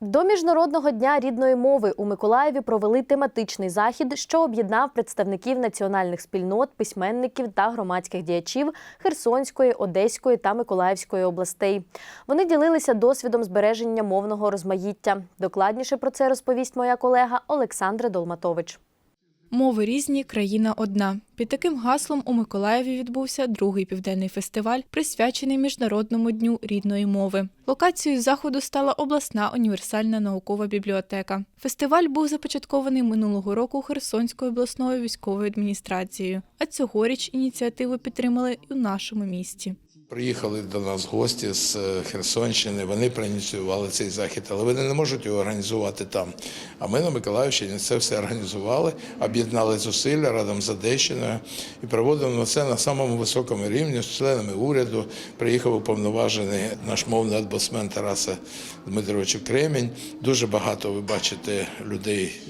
До міжнародного дня рідної мови у Миколаєві провели тематичний захід, що об'єднав представників національних спільнот, письменників та громадських діячів Херсонської, Одеської та Миколаївської областей. Вони ділилися досвідом збереження мовного розмаїття. Докладніше про це розповість моя колега Олександра Долматович. Мови різні, країна одна. Під таким гаслом у Миколаєві відбувся другий південний фестиваль, присвячений Міжнародному дню рідної мови. Локацією заходу стала обласна універсальна наукова бібліотека. Фестиваль був започаткований минулого року Херсонською обласною військовою адміністрацією, а цьогоріч ініціативу підтримали і у нашому місті. Приїхали до нас гості з е, Херсонщини. Вони проініціювали цей захід, але вони не можуть його організувати там. А ми на Миколаївщині це все організували, об'єднали зусилля разом з Одещиною і проводимо це на самому високому рівні з членами уряду. Приїхав уповноважений наш мовний омбудсмен Тараса Дмитровича Кремінь. Дуже багато ви бачите людей,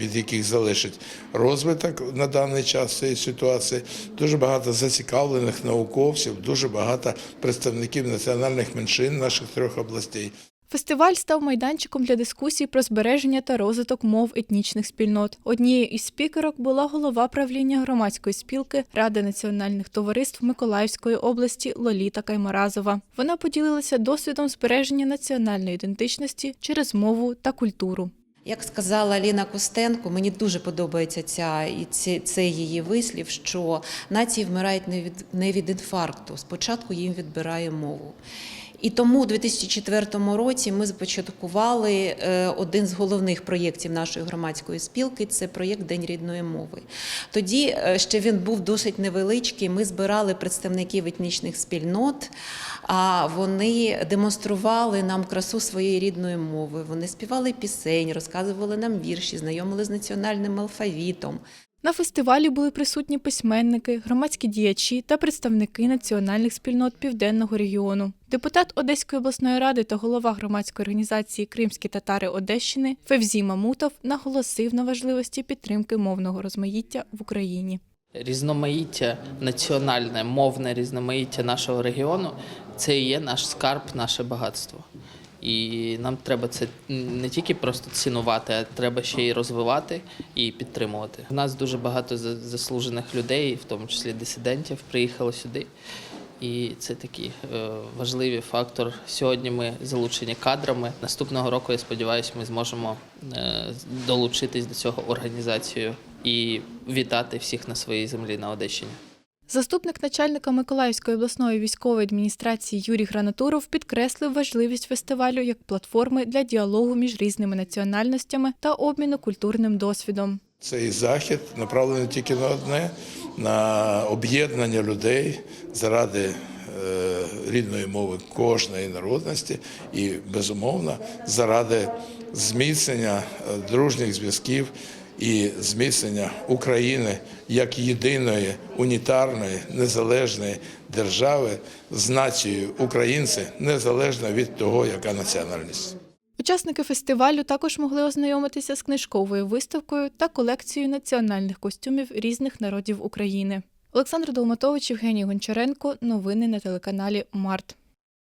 від яких залежить розвиток на даний час цієї ситуації. Дуже багато зацікавлених науковців, дуже багато представників національних меншин наших трьох областей. Фестиваль став майданчиком для дискусій про збереження та розвиток мов етнічних спільнот. Однією із спікерок була голова правління громадської спілки Ради національних товариств Миколаївської області Лоліта Каймаразова. Вона поділилася досвідом збереження національної ідентичності через мову та культуру. Як сказала Ліна Костенко, мені дуже подобається ця і ці- цей її вислів, що нації вмирають не від не від інфаркту. Спочатку їм відбирає мову. І тому у 2004 році ми започаткували е, один з головних проєктів нашої громадської спілки це проєкт День рідної мови. Тоді е, ще він був досить невеличкий. Ми збирали представників етнічних спільнот, а вони демонстрували нам красу своєї рідної мови. Вони співали пісень, розказували нам вірші, знайомили з національним алфавітом. На фестивалі були присутні письменники, громадські діячі та представники національних спільнот південного регіону. Депутат Одеської обласної ради та голова громадської організації Кримські татари Одещини Февзі Мамутов наголосив на важливості підтримки мовного розмаїття в Україні. Різноманіття національне, мовне різноманіття нашого регіону це і є наш скарб, наше багатство. І нам треба це не тільки просто цінувати, а треба ще й розвивати і підтримувати. У нас дуже багато за- заслужених людей, в тому числі дисидентів, приїхало сюди. І це такий е, важливий фактор. Сьогодні ми залучені кадрами. Наступного року, я сподіваюся, ми зможемо е, долучитись до цього організацією і вітати всіх на своїй землі на Одещині. Заступник начальника Миколаївської обласної військової адміністрації Юрій Гранатуров підкреслив важливість фестивалю як платформи для діалогу між різними національностями та обміну культурним досвідом. Цей захід направлений тільки на одне на об'єднання людей заради е, рідної мови кожної народності і безумовно заради зміцнення е, дружніх зв'язків і зміцнення України як єдиної унітарної незалежної держави з нацією українці незалежно від того, яка національність. Учасники фестивалю також могли ознайомитися з книжковою виставкою та колекцією національних костюмів різних народів України. Олександр Долматович, Євгеній Гончаренко. Новини на телеканалі Март.